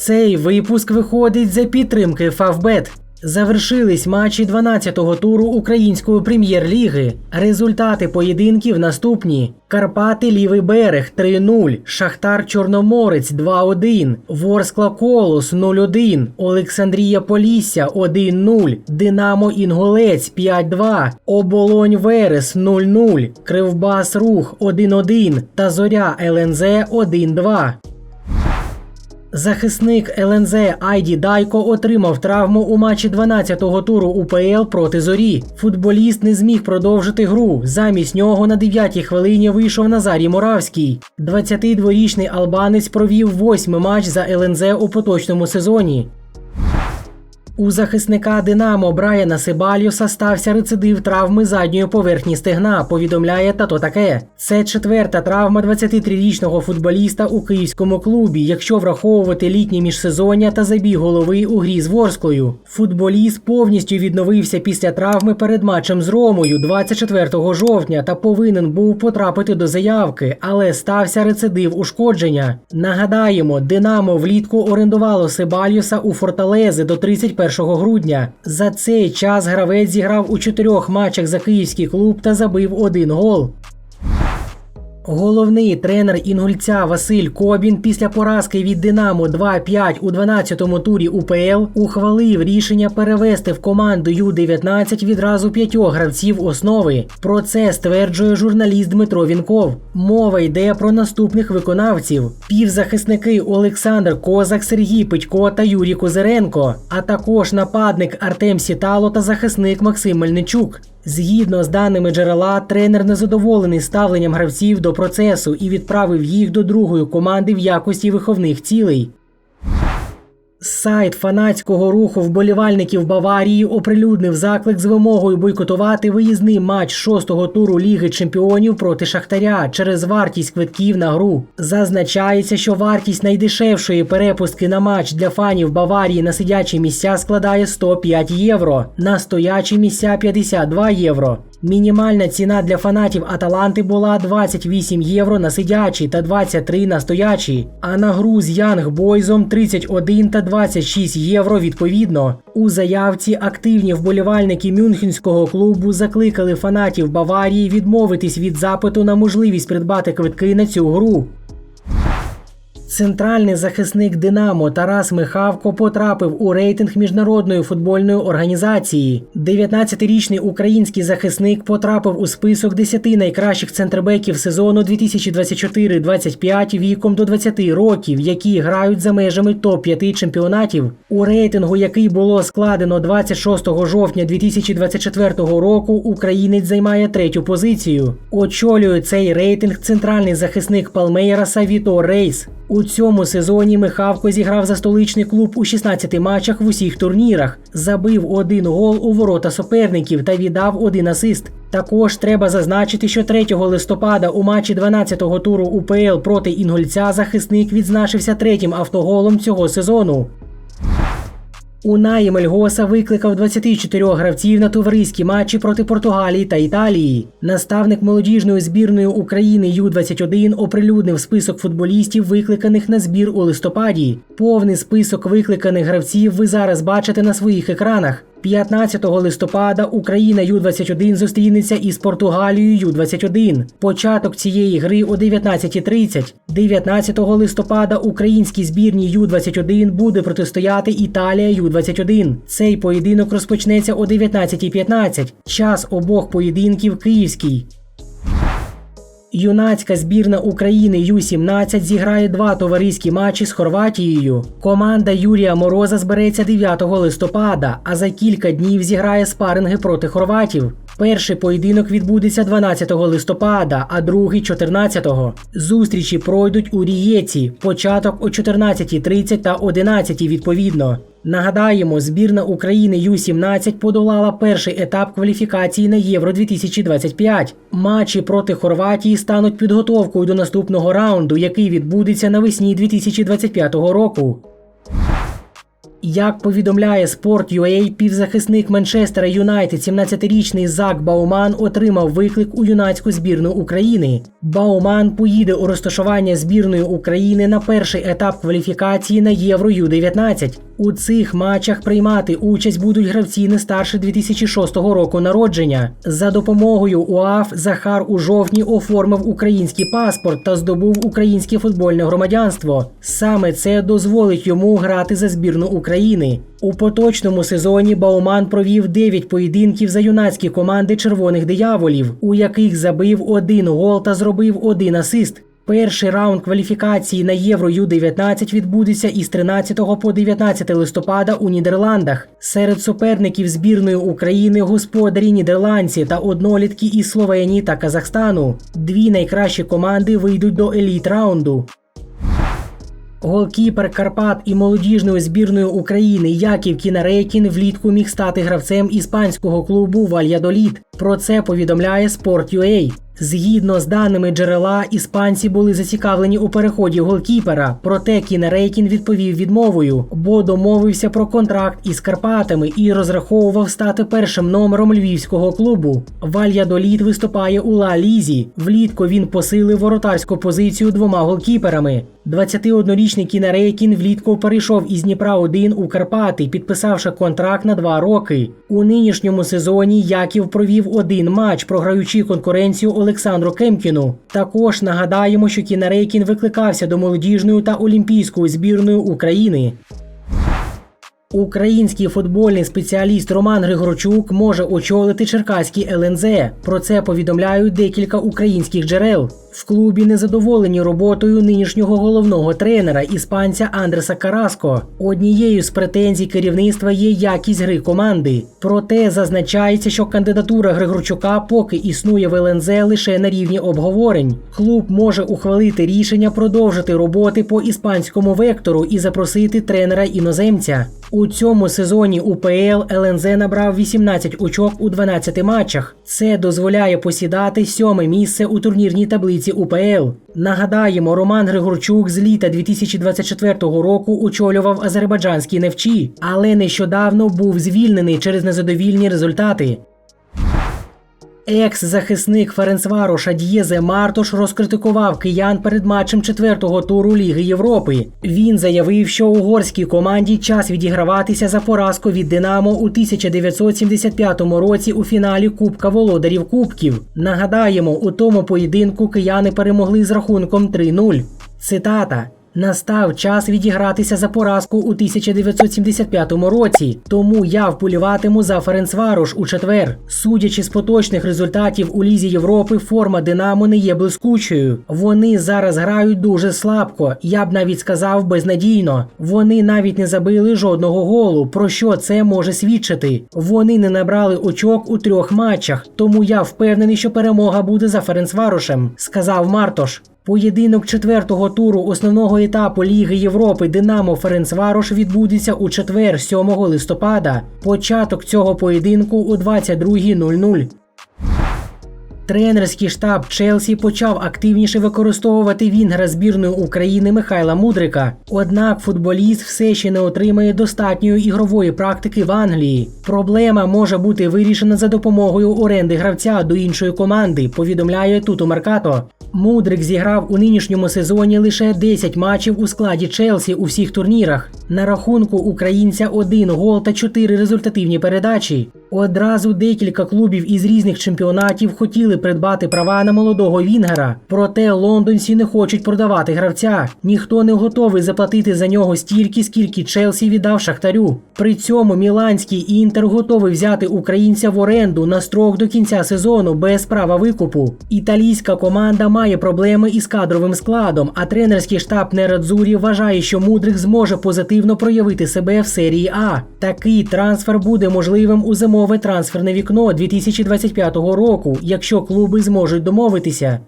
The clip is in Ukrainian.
Цей випуск виходить за підтримки Фавбет. Завершились матчі 12-го туру української прем'єр-ліги. Результати поєдинків наступні: Карпати Лівий берег 3-0, Шахтар Чорноморець 2-1, Ворскла Колос 0-1, Олександрія Полісся 1-0, Динамо Інгулець 5-2, Оболонь Верес 0-0, Кривбас Рух 1-1 та Зоря ЛНЗ 1-2. Захисник ЛНЗ Айді Дайко отримав травму у матчі 12-го туру УПЛ проти зорі. Футболіст не зміг продовжити гру. Замість нього на 9-й хвилині вийшов Назарій Моравський. 22-річний албанець провів восьмий матч за ЛНЗ у поточному сезоні. У захисника Динамо Брайана Сибаліуса стався рецидив травми задньої поверхні стегна, повідомляє тато таке. Це четверта травма 23-річного футболіста у київському клубі, якщо враховувати літнє міжсезоння та забіг голови у грі з Ворсклою. Футболіст повністю відновився після травми перед матчем з Ромою 24 жовтня та повинен був потрапити до заявки, але стався рецидив ушкодження. Нагадаємо, Динамо влітку орендувало Сибаліуса у Форталези до 31 грудня. За цей час гравець зіграв у чотирьох матчах за київський клуб та забив один гол. Головний тренер інгульця Василь Кобін після поразки від Динамо 2-5 у 12-му турі УПЛ ухвалив рішення перевести в команду Ю-19 відразу п'ятьох гравців основи. Про це стверджує журналіст Дмитро Вінков. Мова йде про наступних виконавців: півзахисники Олександр Козак, Сергій Петько та Юрій Козиренко, а також нападник Артем Сітало та захисник Максим Мельничук. Згідно з даними джерела, тренер незадоволений ставленням гравців до процесу і відправив їх до другої команди в якості виховних цілей. Сайт фанатського руху вболівальників Баварії оприлюднив заклик з вимогою бойкотувати виїзний матч шостого туру Ліги Чемпіонів проти Шахтаря через вартість квитків на гру. Зазначається, що вартість найдешевшої перепустки на матч для фанів Баварії на сидячі місця складає 105 євро, на стоячі місця 52 євро. Мінімальна ціна для фанатів Аталанти була 28 євро на сидячі та 23 на стоячі, а на гру з Янг Бойзом 31 та 26 євро відповідно. У заявці активні вболівальники Мюнхенського клубу закликали фанатів Баварії відмовитись від запиту на можливість придбати квитки на цю гру. Центральний захисник Динамо Тарас Михавко потрапив у рейтинг міжнародної футбольної організації. 19-річний український захисник потрапив у список 10 найкращих центрбеків сезону 2024-25 віком до 20 років, які грають за межами топ-5 чемпіонатів. У рейтингу, який було складено 26 жовтня 2024 року, українець займає третю позицію. Очолює цей рейтинг центральний захисник Палмейраса Віто Рейс. У цьому сезоні Михавко зіграв за столичний клуб у 16 матчах в усіх турнірах, забив один гол у ворота суперників та віддав один асист. Також треба зазначити, що 3 листопада у матчі 12-го туру УПЛ проти Інгольця захисник відзначився третім автоголом цього сезону. Унаї Мельгоса викликав 24 гравців на товариські матчі проти Португалії та Італії. Наставник молодіжної збірної України Ю-21 оприлюднив список футболістів, викликаних на збір у листопаді. Повний список викликаних гравців ви зараз бачите на своїх екранах. 15 листопада Україна Ю-21 зустрінеться із Португалією Ю-21. Початок цієї гри о 19.30. 19 листопада українській збірні Ю-21 буде протистояти Італія Ю-21. Цей поєдинок розпочнеться о 19.15. Час обох поєдинків київський. Юнацька збірна України Ю-17 зіграє два товариські матчі з Хорватією. Команда Юрія Мороза збереться 9 листопада, а за кілька днів зіграє спаринги проти хорватів. Перший поєдинок відбудеться 12 листопада, а другий 14-го. Зустрічі пройдуть у Рієці. Початок о 14.30 та 11 відповідно. Нагадаємо, збірна України Ю-17 подолала перший етап кваліфікації на Євро 2025. Матчі проти Хорватії стануть підготовкою до наступного раунду, який відбудеться навесні 2025 року. Як повідомляє Sport.ua, півзахисник Манчестера Юнайтед, 17-річний Зак Бауман отримав виклик у юнацьку збірну України. Бауман поїде у розташування збірної України на перший етап кваліфікації на Євро Ю-19. У цих матчах приймати участь будуть гравці не старше 2006 року народження. За допомогою УАФ Захар у жовтні оформив український паспорт та здобув українське футбольне громадянство. Саме це дозволить йому грати за збірну України. У поточному сезоні Бауман провів 9 поєдинків за юнацькі команди червоних дияволів, у яких забив один гол та зробив один асист. Перший раунд кваліфікації на Євро Ю-19 відбудеться із 13 по 19 листопада у Нідерландах. Серед суперників збірної України господарі нідерландці та однолітки із Словенії та Казахстану. Дві найкращі команди вийдуть до еліт раунду. Голкіпер Карпат і молодіжної збірної України Яків Кінарейкін влітку міг стати гравцем іспанського клубу Вальядоліт. Про це повідомляє Sport.ua. Згідно з даними джерела, іспанці були зацікавлені у переході голкіпера, проте Кінерейкін відповів відмовою, бо домовився про контракт із Карпатами і розраховував стати першим номером львівського клубу. Вальядоліт виступає у Ла Лізі. Влітку він посилив воротарську позицію двома голкіперами. 21-річний Кінерейкін влітку перейшов із Дніпра 1 у Карпати, підписавши контракт на два роки. У нинішньому сезоні Яків провів один матч, програючи конкуренцію Олександру Кемкіну. Також нагадаємо, що Кінарейкін викликався до молодіжної та олімпійської збірної України. Український футбольний спеціаліст Роман Григорчук може очолити Черкаський ЛНЗ. Про це повідомляють декілька українських джерел. В клубі незадоволені роботою нинішнього головного тренера іспанця Андреса Караско. Однією з претензій керівництва є якість гри команди. Проте зазначається, що кандидатура Григорчука поки існує в ЛНЗ лише на рівні обговорень. Клуб може ухвалити рішення продовжити роботи по іспанському вектору і запросити тренера іноземця. У цьому сезоні УПЛ ЛНЗ набрав 18 очок у 12 матчах. Це дозволяє посідати сьоме місце у турнірній таблиці УПЛ. Нагадаємо, Роман Григорчук з літа 2024 року очолював азербайджанські невчі, але нещодавно був звільнений через незадовільні результати. Екс-захисник Ференцвароша Д'єзе Мартош розкритикував киян перед матчем четвертого туру Ліги Європи. Він заявив, що угорській команді час відіграватися за поразку від Динамо у 1975 році у фіналі Кубка Володарів Кубків. Нагадаємо, у тому поєдинку кияни перемогли з рахунком 3-0. Цитата. Настав час відігратися за поразку у 1975 році, тому я вболіватиму за Ференцварош у четвер. Судячи з поточних результатів у Лізі Європи, форма Динамо не є блискучою. Вони зараз грають дуже слабко, я б навіть сказав безнадійно. Вони навіть не забили жодного голу. Про що це може свідчити? Вони не набрали очок у трьох матчах, тому я впевнений, що перемога буде за Ференцварошем, сказав Мартош. Поєдинок четвертого туру основного етапу Ліги Європи Динамо Ференцварош відбудеться у четвер, 7 листопада. Початок цього поєдинку у 22.00. Тренерський штаб Челсі почав активніше використовувати вінгера збірної України Михайла Мудрика. Однак футболіст все ще не отримає достатньої ігрової практики в Англії. Проблема може бути вирішена за допомогою оренди гравця до іншої команди. Повідомляє Туту Меркато. Мудрик зіграв у нинішньому сезоні лише 10 матчів у складі Челсі у всіх турнірах. На рахунку українця один гол та 4 результативні передачі. Одразу декілька клубів із різних чемпіонатів хотіли придбати права на молодого Вінгера, проте лондонці не хочуть продавати гравця. Ніхто не готовий заплатити за нього стільки, скільки Челсі віддав Шахтарю. При цьому Міланський інтер готовий взяти українця в оренду на строк до кінця сезону без права викупу. Італійська команда має проблеми із кадровим складом, а тренерський штаб Нерадзурі вважає, що Мудрик зможе позитивно проявити себе в серії А. Такий трансфер буде можливим у зимове трансферне вікно 2025 року, якщо клуби зможуть домовитися.